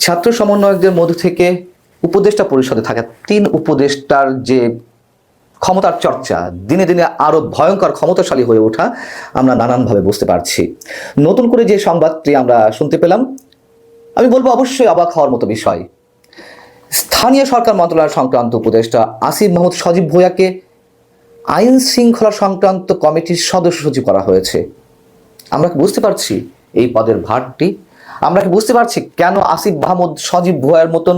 ছাত্র সমন্বয়কদের মধ্য থেকে উপদেষ্টা পরিষদে থাকা তিন উপদেষ্টার যে ক্ষমতার চর্চা, দিনে দিনে আরও ভয়ঙ্কর ক্ষমতাশালী হয়ে ওঠা আমরা নানানভাবে বুঝতে পারছি। নতুন করে যে সংবাদটি আমরা শুনতে পেলাম, আমি বলব অবশ্যই অবাক হওয়ার মতো বিষয়। স্থানীয় সরকার মন্ত্রণালয় সংক্রান্ত উপদেষ্টা আসিফ মাহমুদ সজীব ভূঁইয়াকে আইন শৃঙ্খলা সংক্রান্ত কমিটির সদস্য সচিব করা হয়েছে। আমরা বুঝতে পারছি এই পদের ভারটি আমরা কি বুঝতে পারছি কেন আসিফ মাহমুদ সজীব ভুয়ার মতন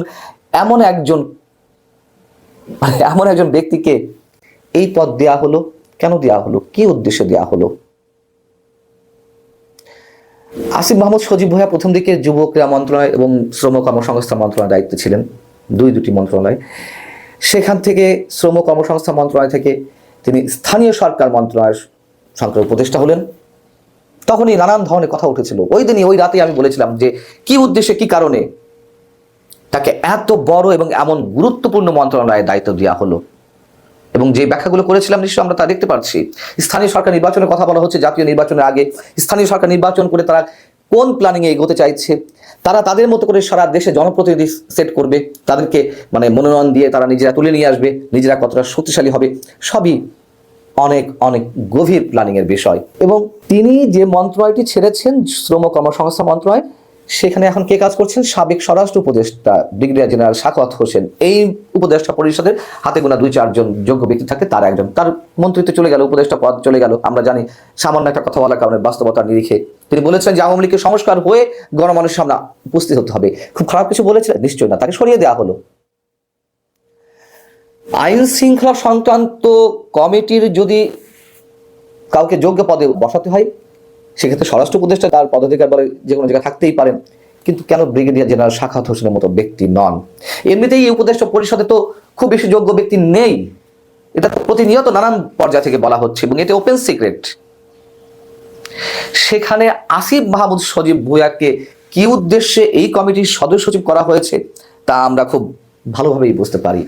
এমন একজন মানে এমন একজন ব্যক্তিকে এই পদ দেয়া হলো? কেন দেয়া হলো? কি উদ্দেশ্যে দেয়া হলো? আসিফ মাহমুদ সজীব ভুয়া প্রথম দিকে যুব ক্রীড়া মন্ত্রণালয় এবং শ্রম কর্মসংস্থান মন্ত্রণালয়ের দায়িত্বে ছিলেন। দুই দুটি মন্ত্রণালয়। সেখান থেকে শ্রম কর্মসংস্থান মন্ত্রণালয় থেকে তিনি স্থানীয় সরকার মন্ত্রণালয়ের সংক্রান্ত উপদেষ্টা হলেন। তখনই নানান ধরনের কথা উঠেছিল। ওই দিনই, ওই রাতে আমি বলেছিলাম যে, কি উদ্দেশ্যে, কি কারণে তাকে এত বড় এবং এমন গুরুত্বপূর্ণ মন্ত্রণালয়ের দায়িত্ব দেওয়া হলো? এবং যে ব্যাখ্যাগুলো করেছিলাম, নিশ্চয়ই আমরা তা দেখতে পাচ্ছি স্থানীয় সরকার নির্বাচনের কথা বলা হচ্ছে, জাতীয় নির্বাচনের আগে স্থানীয় সরকার নির্বাচন করে তারা কোন প্ল্যানিংয়ে এগোতে চাইছে? তারা তাদের মতো করে সারা দেশে জনপ্রতিনিধি সেট করবে। তাদেরকে মানে মনোনয়ন দিয়ে তারা নিজেরা তুলে নিয়ে আসবে, নিজেরা কতটা শক্তিশালী হবে, সবই অনেক অনেক গভীর প্ল্যানিং এর বিষয়। এবং তিনি যে মন্ত্রণালয়টি ছেড়েছেন, শ্রম কর্মসংস্থান মন্ত্রণালয়, সেখানে এখন কে কাজ করছেন? সাবেক স্বরাষ্ট্র উপদেষ্টা, ব্রিগেডিয়ার জেনারেল শাকত হোসেন। এই উপদেষ্টা পরিষদের হাতে গোনা দুই, চারজন যোগ্য ব্যক্তি থাকে তার একজন। তার মন্ত্রিত্ব চলে গেল, উপদেষ্টা পদ চলে গেল। আমরা জানি সামান্য একটা কথা বলার কারণে বাস্তবতার নিরিখে। তিনি বলেছেন যে আওয়ামী লীগের সংস্কার হয়ে গণমানুষের সামনে উপস্থিত হতে হবে। খুব খারাপ কিছু বলেছিলেন? নিশ্চয়ই না। তাকে সরিয়ে দেওয়া হলো। আইন শৃঙ্খলা সংক্রান্ত কমিটির যদি কাউকে যোগ্য পদে বসাতে হয়, সেক্ষেত্রে স্বরাষ্ট্র উপদেষ্টা তার পদাধিকার বলে যে কোনো জায়গায় থাকতেই পারেন। কিন্তু কেন ব্রিগেডিয়ার জেনারেল শাখাত হোসেনের মতো ব্যক্তি নন? এমনিতেই এই উপদেষ্টা পরিষদে তো খুব বেশি যোগ্য ব্যক্তি নেই। এটা প্রতিনিয়ত নানান পর্যায় থেকে বলা হচ্ছে এবং এটা ওপেন সিক্রেট সেখানে আসিফ মাহমুদ সজীব ভুয়াকে কি উদ্দেশ্যে এই কমিটির সদস্য সচিব করা হয়েছে, তা আমরা খুব ভালোভাবেই বুঝতে পারি।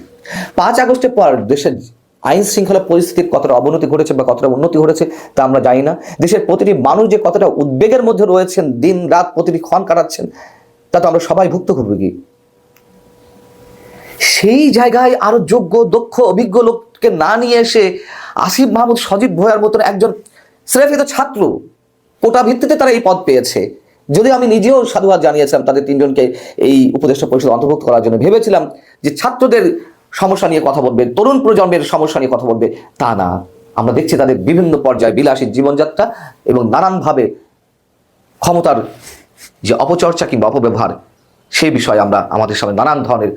পাঁচ আগস্টের পর দেশের আইন শৃঙ্খলা পরিস্থিতির কতটা অবনতি ঘটেছে বা কতটা উন্নতি ঘটেছে তা আমরা জানি না। দেশের প্রতিটি মানুষ যে কতটা উদ্বেগের মধ্যে রয়েছেন, দিন রাত প্রতিটি ক্ষণ কাটাচ্ছেন, তা তো আমরা সবাই ভুক্তভোগী। সেই জায়গায় আরও যোগ্য, দক্ষ, অভিজ্ঞ লোককে না নিয়ে এসে আসিফ মাহমুদ সজীব ভয়ার মতন একজন শ্রেফিত ছাত্র কোটা ভিত্তিতে তারা এই পদ পেয়েছে। যদি আমি নিজেও সাধুবাদ জানিয়েছিলাম তাদের তিনজনকে এই উপদেষ্টা পরিষদ অন্তর্ভুক্ত করার জন্য ভেবেছিলাম যে ছাত্রদের সমস্যা নিয়ে কথা বলবে, তরুণ প্রজন্মের সমস্যা নিয়ে কথা বলবে, তা না। আমরা দেখছি তাদের বিভিন্ন পর্যায়ে বিলাসী জীবনযাত্রা এবং নানানভাবে ক্ষমতার যে অপচর্চা কিংবা অপব্যবহার, সেই বিষয়ে আমরা আমাদের সামনে নানান ধরনের,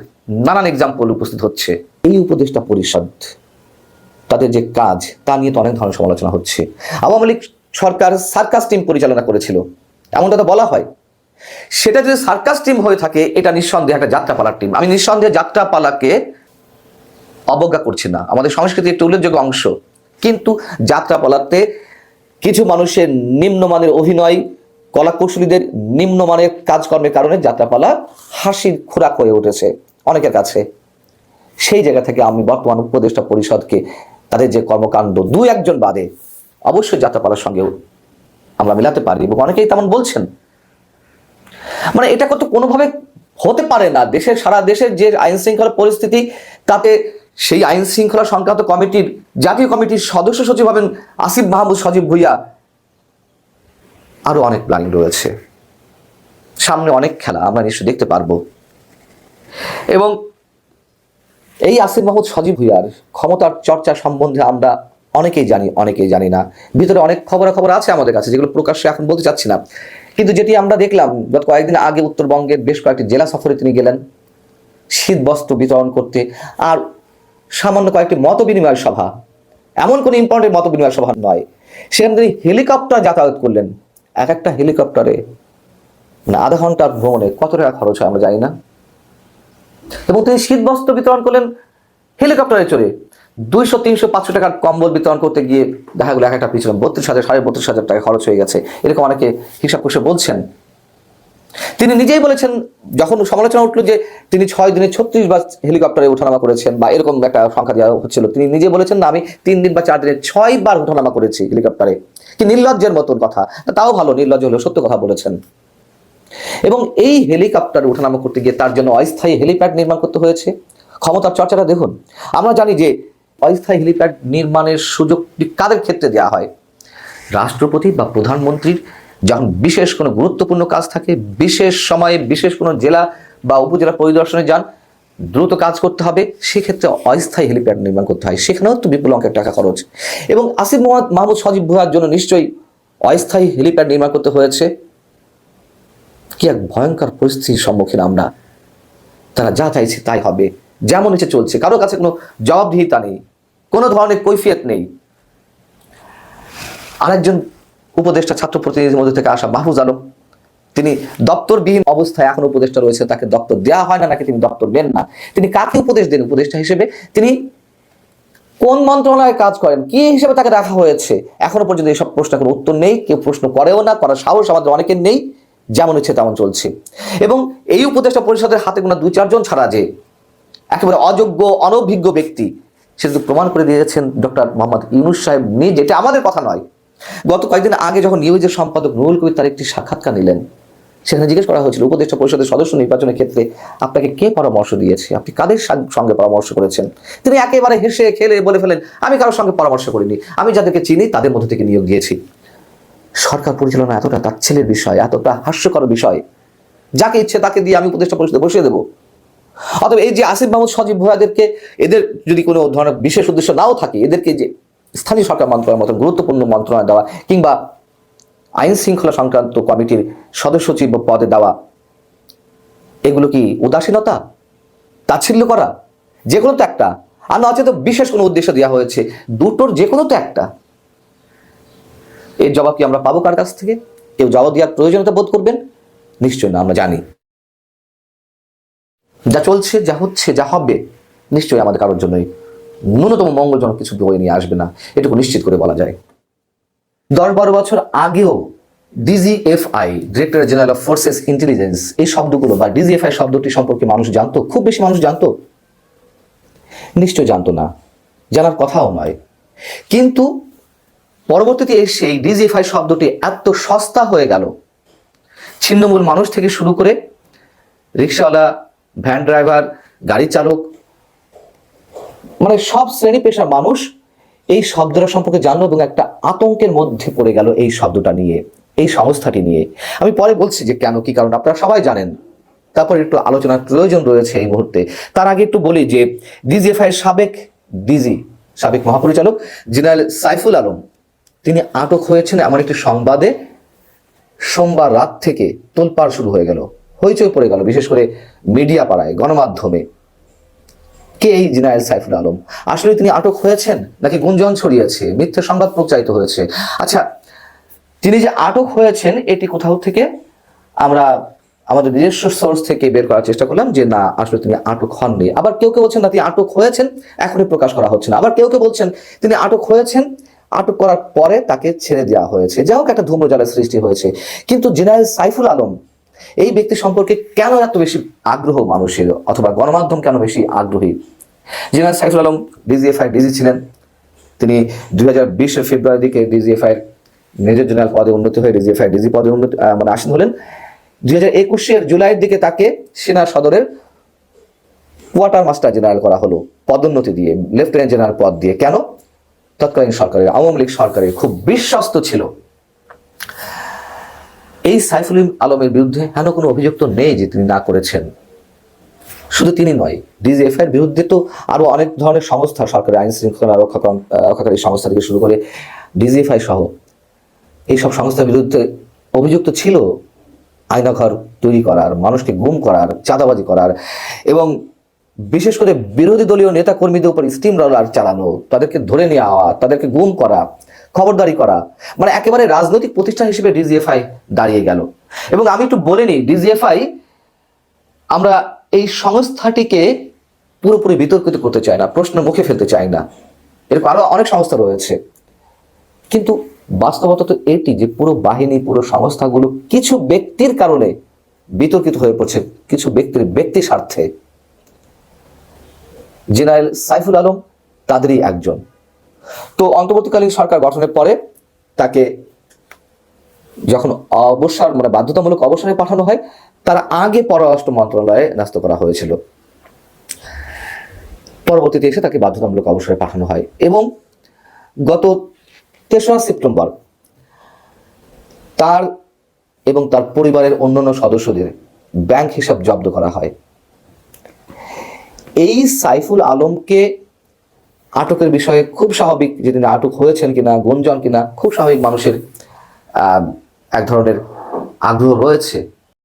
নানান এক্সাম্পল উপস্থিত হচ্ছে। এই উপদেষ্টা পরিষদ, তাদের যে কাজ, তা নিয়ে তো অনেক ধরনের সমালোচনা হচ্ছে। আওয়ামী লীগ সরকার সার্কাস টিম পরিচালনা করেছিল। এমনটা তো বলা হয়। সেটা যদি সার্কাস টিম হয়ে থাকে, এটা নিঃসন্দেহে একটা যাত্রাপালার টিম আমি নিঃসন্দেহে যাত্রাপালাকে অবজ্ঞা করছি না। আমাদের সংস্কৃতির একটি উল্লেখযোগ্য অংশ। কিন্তু যাত্রাপালাতে কিছু মানুষের নিম্নমানের অভিনয়, কলাকৌশলীদের নিম্নমানের কাজকর্মের কারণে যাত্রাপালা হাসির খোরাক হয়ে উঠেছে অনেকের কাছে। সেই জায়গা থেকে আমি বর্তমান উপদেষ্টা পরিষদকে তাদের যে কর্মকাণ্ড দু একজন বাদে অবশ্যই যাত্রাপালার সঙ্গেও আমরা মেলাতে পারি এবং অনেকেই তেমন বলছেন। মানে এটা কত কোনোভাবে হতে পারে না। দেশের, সারা দেশের যে আইন শৃঙ্খলা পরিস্থিতি, তাতে সেই আইন শৃঙ্খলা সংক্রান্ত কমিটির, জাতীয় কমিটির সদস্য সচিব হবেন আসিফ মাহমুদ সজীব ভুইয়া। আরও অনেক প্ল্যানিং রয়েছে। সামনে অনেক খেলা, আমরা নিশ্চয়ই দেখতে পারব। এবং এই আসিফ মাহমুদ সজীব ভুইয়ার ক্ষমতার চর্চা সম্বন্ধে আমরা অনেকেই জানি অনেকেই জানি না। ভিতরে অনেক খবরাখবর আছে আমাদের কাছে, যেগুলো প্রকাশ্যে এখন বলতে চাচ্ছি না। কিন্তু যেটি আমরা দেখলাম, গত কয়েকদিন আগে উত্তরবঙ্গের বেশ কয়েকটি জেলা সফরে তিনি গেলেন। শীত বস্ত্র বিতরণ করতে, আর সামান্য কয়েকটি মত বিনিময় সভা। এমন কোনো ইম্পর্টেন্ট মত বিনিময় সভা নয়। সেখানে তিনি হেলিকপ্টার যাতায়াত করলেন। এক একটা হেলিকপ্টারে মানে আধা ঘণ্টার ভ্রমণে কত টাকা খরচ হয় আমরা জানি না। এবং তিনি শীত বস্ত্র বিতরণ করলেন হেলিকপ্টারে চড়ে। দুইশো, তিনশো, পাঁচশো টাকার কম্বল বিতরণ করতে গিয়ে দেখা গেলো এক একটা পিছনে বত্রিশ হাজার, সাড়ে বত্রিশ হাজার টাকা খরচ হয়ে গেছে। এরকম অনেকে হিসাব কষে বলছেন। তিনি নিজেই বলেছেন, যখন সমালোচনা উঠল যে তিনি ছয় দিনে ছত্রিশ বার হেলিকপ্টারে ওঠানামা করেছেন বা এরকম একটা সংখ্যা দেওয়া হচ্ছিল, তিনি নিজে বলেছেন, না, আমি তিন দিন বা চার দিনে ছয় বার ওঠানামা করেছি হেলিকপ্টারে। কি নির্লজ্জের মতন কথা। তাও ভালো, নির্লজ্জ হলেও সত্য কথা বলেছেন। এবং এই হেলিকপ্টার ওঠানামা করতে গিয়ে তার জন্য অস্থায়ী হেলিপ্যাড নির্মাণ করতে হয়েছে। ক্ষমতার চর্চাটা দেখুন। আমরা জানি যে অস্থায়ী হেলিপ্যাড নির্মাণের সুযোগটি কাদের ক্ষেত্রে দেওয়া হয়? রাষ্ট্রপতি বা প্রধানমন্ত্রীর যখন বিশেষ কোনো গুরুত্বপূর্ণ কাজ থাকে, বিশেষ সময়ে বিশেষ কোনো জেলা বা উপজেলা পরিদর্শনে যান, দ্রুত কাজ করতে হবে, সেক্ষেত্রে অস্থায়ী হেলিপ্যাড নির্মাণ করতে হয়। সেখানেও তো বিপুল অঙ্কের টাকা খরচ। এবং আসিফ মোহাম্মদ মাহমুদ সজীব ভুয়ার জন্য নিশ্চয়ই অস্থায়ী হেলিপ্যাড নির্মাণ করতে হয়েছে। কি এক ভয়ঙ্কর পরিস্থিতির সম্মুখীন আমরা। তারা যা চাইছে তাই হবে। যেমন ইচ্ছে চলছে। কারও কাছে কোনো জবাবদিহিতা নেই। কোনো ধরনের কৈফিয়ত নেই। আরেকজন উপদেষ্টা, ছাত্র প্রতিনিধির মধ্যে থেকে আসা মাহফুজ আলম, তিনি দপ্তরবিহীন অবস্থায় এখন উপদেষ্টা রয়েছে তাকে দপ্তর দেওয়া হয় না, নাকি তিনি দপ্তর দেন না। তিনি কাকে উপদেশ দেন? উপদেষ্টা হিসেবে তিনি কোন মন্ত্রণালয়ে কাজ করেন, কি হিসেবে তাকে রাখা হয়েছে, এখনও পর্যন্ত এইসব প্রশ্নের কোনো উত্তর নেই, কেউ প্রশ্ন করেও না, করার সাহস আমাদের অনেকের নেই, যেমন ইচ্ছে তেমন চলছে। এবং এই উপদেষ্টা পরিষদের হাতে কোনো দুই চারজন ছাড়া যে একেবারে অযোগ্য, অনভিজ্ঞ ব্যক্তি সে কিন্তু প্রমাণ করে দিয়েছেন ডক্টর মোহাম্মদ ইউনুস সাহেব নিজে এটা আমাদের কথা নয়। গত কয়েকদিন আগে যখন নিউজের সম্পাদক নুরুল কবির তার একটি সাক্ষাৎকার নিলেন, সেখানে জিজ্ঞেস করা হয়েছিল, উপদেষ্টা পরিষদের সদস্য নির্বাচনের ক্ষেত্রে আপনাকে কে পরামর্শ দিয়েছে? আপনি কাদের সঙ্গে পরামর্শ করেছেন? তিনি একেবারে হেসে খেলে বলে ফেলেন, আমি কারোর সঙ্গে পরামর্শ করিনি। আমি যাদেরকে চিনি তাদের মধ্যে থেকে নিয়োগ দিয়েছি। সরকার পরিচালনা এতটা তাচ্ছিলের বিষয়, এতটা হাস্যকর বিষয়, যাকে ইচ্ছে তাকে দিয়ে আমি উপদেষ্টা পরিষদে বসিয়ে দেবো। অথবা এই যে আসিফ মাহমুদ সজীব ভুয়াদেরকে এদের যদি কোনো ধরনের বিশেষ উদ্দেশ্য নাও থাকে, এদেরকে যে স্থানীয় সরকার মন্ত্রণালয়ের মতো গুরুত্বপূর্ণ মন্ত্রণালয় দেওয়া কিংবা আইন শৃঙ্খলা সংক্রান্ত কমিটির সদস্য সচিব পদে দেওয়া, এগুলো কি উদাসীনতা? তাচ্ছিল্য করা? যে কোনো তো একটা। আর নচেত বিশেষ কোনো উদ্দেশ্য দেওয়া হয়েছে। দুটোর যে কোনো তো একটা। এর জবাব কি আমরা পাবো কার কাছ থেকে? কেউ জবাব দেওয়ার প্রয়োজনীয়তা বোধ করবেন? নিশ্চয় না, আমরা জানি। যা চলছে, যা হচ্ছে, যা হবে, নিশ্চয়ই আমাদের কারোর জন্যই ন্যূনতম মঙ্গলজনক কিছু বই নিয়ে আসবে না, এটুকু নিশ্চিত করে বলা যায়। দশ বারো বছর আগেও DGFI director general of forces intelligence এই শব্দগুলো বা ডিজিএফআই শব্দটি সম্পর্কে মানুষ জানতো, খুব বেশি মানুষ জানতো? নিশ্চয় জানতো না, জানার কথাও নয়। কিন্তু পরবর্তীতে এসে এই ডিজিএফআই শব্দটি এত সস্তা হয়ে গেল, ছিন্নমূল মানুষ থেকে শুরু করে রিক্সাওয়ালা ভ্যান ড্রাইভার গাড়ি চালক মানে সব শ্রেণি পেশার মানুষ এই শব্দটা সম্পর্কে জানলো এবং একটা আতঙ্কের মধ্যে পড়ে গেল এই শব্দটা নিয়ে, এই সংস্থাটি নিয়ে। আমি পরে বলছি যে কেন, কি কারণ, আপনারা সবাই জানেন। তারপর একটু আলোচনার প্রয়োজন রয়েছে এই মুহূর্তে। তার আগে একটু বলি যে ডিজিএফআই সাবেক ডিজি, সাবেক মহাপরিচালক জেনারেল সাইফুল আলম, তিনি আটক হয়েছেন এমন একটি সংবাদে। সোমবার রাত থেকে তোলপাড় শুরু হয়ে গেল। হইচই পড়ে গেল, বিশেষ করে মিডিয়া পাড়ায়, গণমাধ্যমে। কে এই জেনারেল সাইফুল আলম? আসলে তিনি আটক হয়েছেন নাকি গুঞ্জন ছড়িয়েছে? মিথ্যা সংবাদ প্রচারিত হয়েছে। আচ্ছা তিনি যে আটক হয়েছেন, এটি কোথাও থেকে? আমরা আমাদের নিজস্ব সোর্স থেকে বের করার চেষ্টা করলাম যে না, আসলে তিনি আটক হননি। আবার কেউ কেউ বলছেন, না, তিনি আটক হয়েছেন, এখনই প্রকাশ করা হচ্ছে না। আবার কেউ কেউ বলছেন, তিনি আটক হয়েছেন, আটক করার পরে তাকে ছেড়ে দেওয়া হয়েছে। যাই হোক, একটা ধূম্রজালের সৃষ্টি হয়েছে। কিন্তু জেনারেল সাইফুল আলম এই ব্যক্তি সম্পর্কে কেন এত বেশি আগ্রহ মানুষের অথবা গণমাধ্যম কেন বেশি আগ্রহী? General Saiful Alam DGFI DG ছিলেন। তিনি দুই হাজার বিশের ফেব্রুয়ারি দিকে ডিজিএফআই মেজর জেনারেল পদে উন্নতি হয়ে ডিজিএফআই ডিজি পদে উন্নতি মানে আসীন হলেন। দুই হাজার একুশের জুলাইয়ের দিকে তাকে সেনা সদরের কোয়ার্টার মাস্টার জেনারেল করা হলো, পদোন্নতি দিয়ে, লেফটেন্যান্ট জেনারেল পদ দিয়ে। কেন? তৎকালীন সরকারের, আওয়ামী লীগ সরকারের খুব বিশ্বস্ত ছিল। এই সাইফুল আলমের বিরুদ্ধে হেন কোনো অভিযোগ তো নেই যে তিনি না করেছেন। শুধু তিনি নয় ডিজিএফ এর বিরুদ্ধে তো আরও অনেক ধরনের সংস্থা সরকারের আইন শৃঙ্খলা রক্ষা রক্ষাকারী সংস্থা থেকে শুরু করে ডিজিএফআই সহ এইসব সংস্থার বিরুদ্ধে অভিযুক্ত ছিল, আয়নাঘর তৈরি করার, মানুষকে গুম করার, চাঁদাবাজি করার এবং বিশেষ করে বিরোধী দলীয় নেতা কর্মীদের উপর স্টিম রোলার চালানো, তাদেরকে ধরে নেওয়া, তাদেরকে গুম করা খবরদারি করা। মানে একেবারে রাজনৈতিক প্রতিষ্ঠান হিসেবে ডিজিএফআই দাঁড়িয়ে গেল। এবং আমি একটু বলে নিই ডিজিএফআই আমরা এই সংস্থাটিকে পুরোপুরি বিতর্কিত করতে চাই না, প্রশ্ন মুখে ফেলতে চাই না। এরকম আরও অনেক সংস্থা রয়েছে। কিন্তু বাস্তবতা তো এটি যে পুরো বাহিনী, পুরো সংস্থাগুলো কিছু ব্যক্তির কারণে বিতর্কিত হয়ে পড়ছে, কিছু ব্যক্তির ব্যক্তি স্বার্থে। জেনারেল সাইফুল আলম তাদেরই একজন। তো অন্তর্বর্তীকালীন সরকার গঠনের পরে তাকে যখন অবসর মানে বাধ্যতামূলক অবসরে পাঠানো হয়, তার আগে পররাষ্ট্র মন্ত্রণালয়ে ন্যস্ত করা হয়েছিল। পরবর্তীতে এসে তাকে বাধ্যতামূলক অবসরে পাঠানো হয় এবং গত তেসরা সেপ্টেম্বর তার এবং তার পরিবারের অন্যান্য সদস্যদের ব্যাংক হিসাব জব্দ করা হয়। এই সাইফুল আলমকে আটকের বিষয়ে খুব স্বাভাবিক যে তিনি আটক হয়েছেন কিনা, গুঞ্জন কিনা, খুব স্বাভাবিক মানুষের এক ধরনের আগ্রহ রয়েছে।